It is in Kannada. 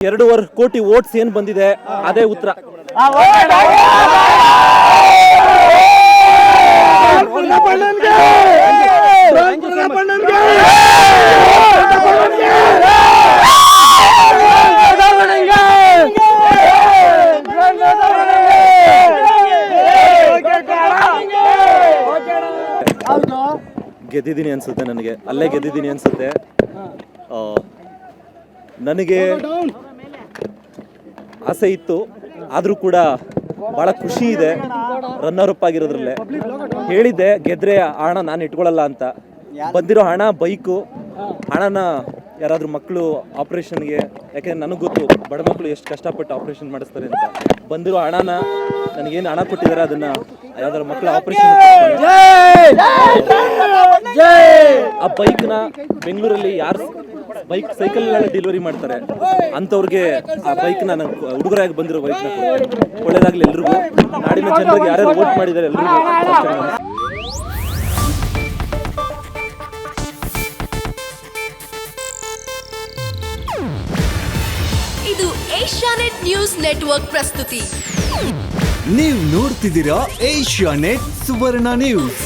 ಎರಡೂವರೆ ಕೋಟಿ ವೋಟ್ಸ್ ಏನ್ ಬಂದಿದೆ ಅದೇ ಉತ್ತರ. ಗೆದ್ದಿದ್ದೀನಿ ಅನ್ಸುತ್ತೆ ನನಗೆ ಅಲ್ಲೇ ಗೆದ್ದಿದ್ದೀನಿ ಅನ್ಸುತ್ತೆ. ನನಗೆ ಆಸೆ ಇತ್ತು. ಆದರೂ ಕೂಡ ಭಾಳ ಖುಷಿ ಇದೆ. ರನ್ನರ್ ಅಪ್ ಆಗಿರೋದ್ರಲ್ಲೇ. ಹೇಳಿದ್ದೆ ಗೆದ್ರೆ ಆ ಹಣ ನಾನು ಇಟ್ಕೊಳ್ಳಲ್ಲ ಅಂತ. ಬಂದಿರೋ ಹಣ ಬೈಕು. ಹಣನ ಯಾರಾದರೂ ಮಕ್ಕಳು ಆಪ್ರೇಷನ್ಗೆ ಯಾಕೆಂದ್ರೆ ನನಗೆ ಗೊತ್ತು ಬಡ ಮಕ್ಕಳು ಎಷ್ಟು ಕಷ್ಟಪಟ್ಟು ಆಪ್ರೇಷನ್ ಮಾಡಿಸ್ತಾರೆ ಅಂತ. ಬಂದಿರೋ ಹಣನ ನನಗೇನು ಹಣ ಕೊಟ್ಟಿದ್ದಾರೆ ಅದನ್ನು ಯಾವ್ದಾದ್ರು ಮಕ್ಕಳ ಆಪ್ರೇಷನ್ ಆ ಬೈಕ್ನ ಬೆಂಗಳೂರಲ್ಲಿ ಯಾರು ಬೈಕ್ ಸೈಕಲ್ ಡೆಲಿವರಿ ಮಾಡ್ತಾರೆ. ಅಂಥವ್ರಿಗೆ ಆ ಬೈಕ್ ನಾನು ಹುಡುಗರಾಗಿ ಬಂದಿರೋ ಬೈಕ್ ಒಳ್ಳೇದಾಗ್ಲಿ ಎಲ್ರಿಗೂ. ನಾಡಿನ ಜನರಿಗೆ ಯಾರ್ಯಾರು ವೋಟ್ ಮಾಡಿದ್ದಾರೆ ಎಲ್ರಿಗೂ ಇದು ಏಷ್ಯಾನೆಟ್ ನ್ಯೂಸ್ ನೆಟ್ವರ್ಕ್ ಪ್ರಸ್ತುತಿ. ನೀವು ನೋಡ್ತಿದ್ದೀರಾ ಏಷ್ಯಾನೆಟ್ ಸುವರ್ಣ ನ್ಯೂಸ್.